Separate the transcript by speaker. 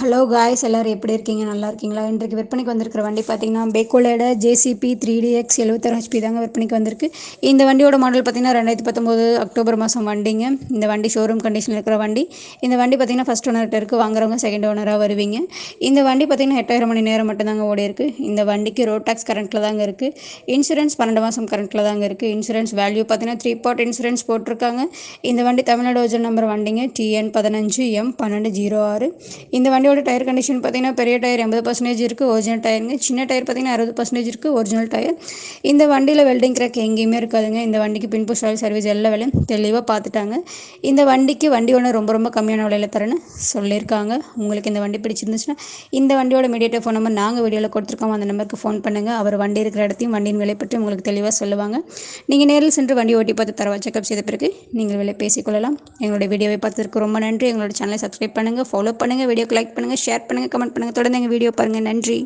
Speaker 1: hello guys எல்லோரும் எப்படி இருக்கீங்க நல்லா இருக்கீங்களா இன்றைக்கு விற்பனைக்கு வந்திருக்கிற வண்டி பார்த்தீங்கன்னா பேக்கோலோட ஜேசிபி த்ரீ டிஎக்ஸ் எழுபத்தாறு ஹெச்பி தாங்க விற்பனைக்கு வந்திருக்கு இந்த வண்டியோட மாடல் பார்த்தீங்கன்னா ரெண்டாயிரத்தி பத்தொம்போது அக்டோபர் மாதம் வண்டிங்க இந்த வண்டி ஷோரூம் கண்டிஷனில் இருக்கிற வண்டி இந்த வண்டி பார்த்தீங்கன்னா ஃபஸ்ட் ஓனர்கிட்ட இருக்குது வாங்குறவங்க செகண்ட் ஓனராக வருவீங்க இந்த வண்டி பார்த்தீங்கன்னா எட்டாயிரம் மணி நேரம் மட்டும்தாங்க ஓடி இருக்குது இந்த வண்டிக்கு ரோட் டேக்ஸ் கரண்ட்டில் தாங்க இருக்குது இன்சூரன்ஸ் பன்னெண்டு மாதம் கரண்ட்டில் தாங்க இருக்குது இன்சூரன்ஸ் வேல்யூ பார்த்தீங்கன்னா த்ரீ பாட் இன்சூரன்ஸ் போட்டிருக்காங்க இந்த வண்டி தமிழ்நாடு ஓஜன் நம்பர் வண்டிங்க டிஎன் பதினஞ்சு எம் பன்னெண்டு ஜீரோ ஆறு இந்த வண்டி வண்டியோட டயர் கண்டிஷன் பார்த்தீங்கன்னா பெரிய டயர் எண்பது பர்சன்டேஜ் இருக்குது ஒரிஜினல் டயருங்க சின்ன டயர் பார்த்தீங்கன்னா அறுபது பர்சன்டேஜ் இருக்குது ஒரிஜினல் டயர் இந்த வண்டியில் வெல்டிங் கிராக் எங்கேயுமே இருக்காதுங்க இந்த வண்டிக்கு பின்புஷ் ஆயில் சர்வீஸ் எல்லா வேலையும் தெளிவாக பார்த்துட்டாங்க இந்த வண்டிக்கு வண்டி ஒன்று ரொம்ப ரொம்ப கம்மியான விலையில் தரேன்னு சொல்லியிருக்காங்க உங்களுக்கு இந்த வண்டி பிடிச்சிருந்துச்சுன்னா இந்த வண்டியோட மீடியேட்டர் ஃபோன் நம்பர் நாங்கள் வீடியோவில் கொடுத்துருக்கோம் அந்த நம்பருக்கு ஃபோன் பண்ணுங்கள் அவர் வண்டி இருக்கிற இடத்தையும் வண்டியின் விலை பற்றி உங்களுக்கு தெளிவாக சொல்லுவாங்க நீங்கள் நேரில் சென்று வண்டி ஓட்டி பார்த்து தரவா செக்அப் செய்த பிறகு நீங்கள் விலை பேசிக்கொள்ளலாம் எங்களுடைய வீடியோவை பார்த்ததுக்கு ரொம்ப நன்றி எங்களோட சேனலை சப்ஸ்கிரைப் பண்ணுங்கள் ஃபாலோ பண்ணுங்கள் வீடியோக்கு லைக் பண்ணுங்கள் ஷேர் பண்ணுங்கள் கமெண்ட் பண்ணுங்கள் தொடர்ந்து எங்கள் வீடியோ பாருங்கள் நன்றி